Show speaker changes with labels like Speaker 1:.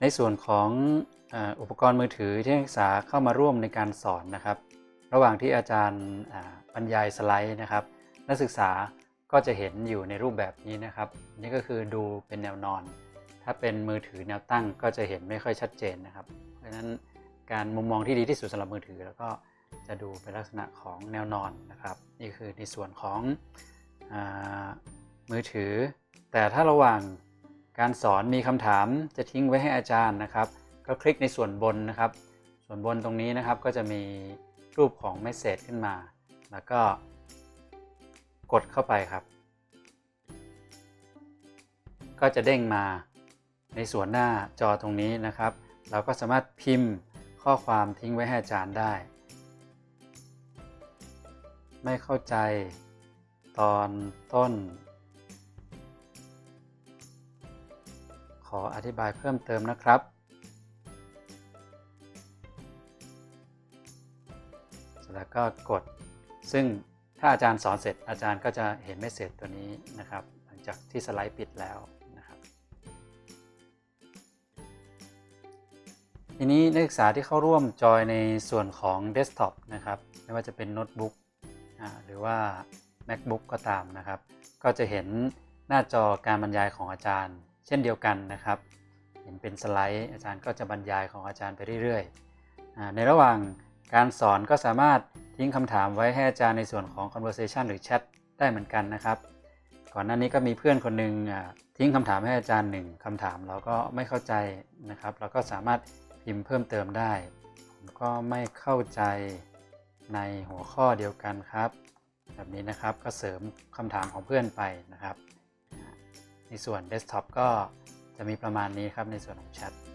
Speaker 1: ในส่วนของอุปกรณ์มือถือที่นักศึกษาเข้ามาร่วมในการสอนนะครับ ระหว่างที่อาจารย์บรรยายสไลด์นะครับ นักศึกษาก็จะเห็นอยู่ในรูปแบบนี้นะครับ นี่ก็คือดูเป็นแนวนอน ถ้าเป็นมือถือแนวตั้งก็จะเห็นไม่ค่อยชัดเจนนะครับ เพราะฉะนั้นการมุมมองที่ดีที่สุดสำหรับมือถือ แล้วก็จะดูเป็นลักษณะของแนวนอนนะครับ นี่คือในส่วนของอมือถือ แต่ถ้าระหว่าง การสอนมีคำถามจะทิ้งไว้ให้อาจารย์นะครับ ก็คลิกในส่วนบนนะครับ ส่วนบนตรงนี้นะครับก็จะมีรูปของเมสเซจขึ้นมา แล้วก็กดเข้าไปครับ ก็จะเด้งมาในส่วนหน้าจอตรงนี้นะครับ เราก็สามารถพิมพ์ข้อความทิ้งไว้ให้อาจารย์ได้ ไม่เข้าใจตอนต้น ขออธิบายเพิ่มเติมนะครับ แล้วก็กด ซึ่งถ้าอาจารย์สอนเสร็จอาจารย์ก็จะเห็นเมสเซจตัวนี้นะครับ หลังจากที่สไลด์ปิดแล้วนะครับ ทีนี้นักศึกษาที่เข้าร่วมจอยในส่วนของเดสก์ท็อปนะครับ ไม่ว่าจะเป็นโน้ตบุ๊กหรือว่า MacBook ก็ตามนะครับ ก็จะเห็นหน้าจอการบรรยายของอาจารย์ เช่นเดียวกันนะครับ เห็นเป็นสไลด์อาจารย์ก็จะบรรยายของอาจารย์ไปเรื่อยๆ ในระหว่างการสอนก็สามารถทิ้งคำถามไว้ให้อาจารย์ในส่วนของ conversation หรือแชทได้เหมือนกันนะครับ ก่อนหน้านี้ก็มีเพื่อนคนหนึ่งทิ้งคำถามให้อาจารย์หนึ่งคำถามเราก็ไม่เข้าใจนะครับ เราก็สามารถพิมพ์เพิ่มเติมได้ ผมก็ไม่เข้าใจในหัวข้อเดียวกันครับ แบบนี้นะครับก็เสริมคำถามของเพื่อนไปนะครับ ในส่วนเดสก์ท็อปก็จะมีประมาณนี้ครับในส่วนของแชท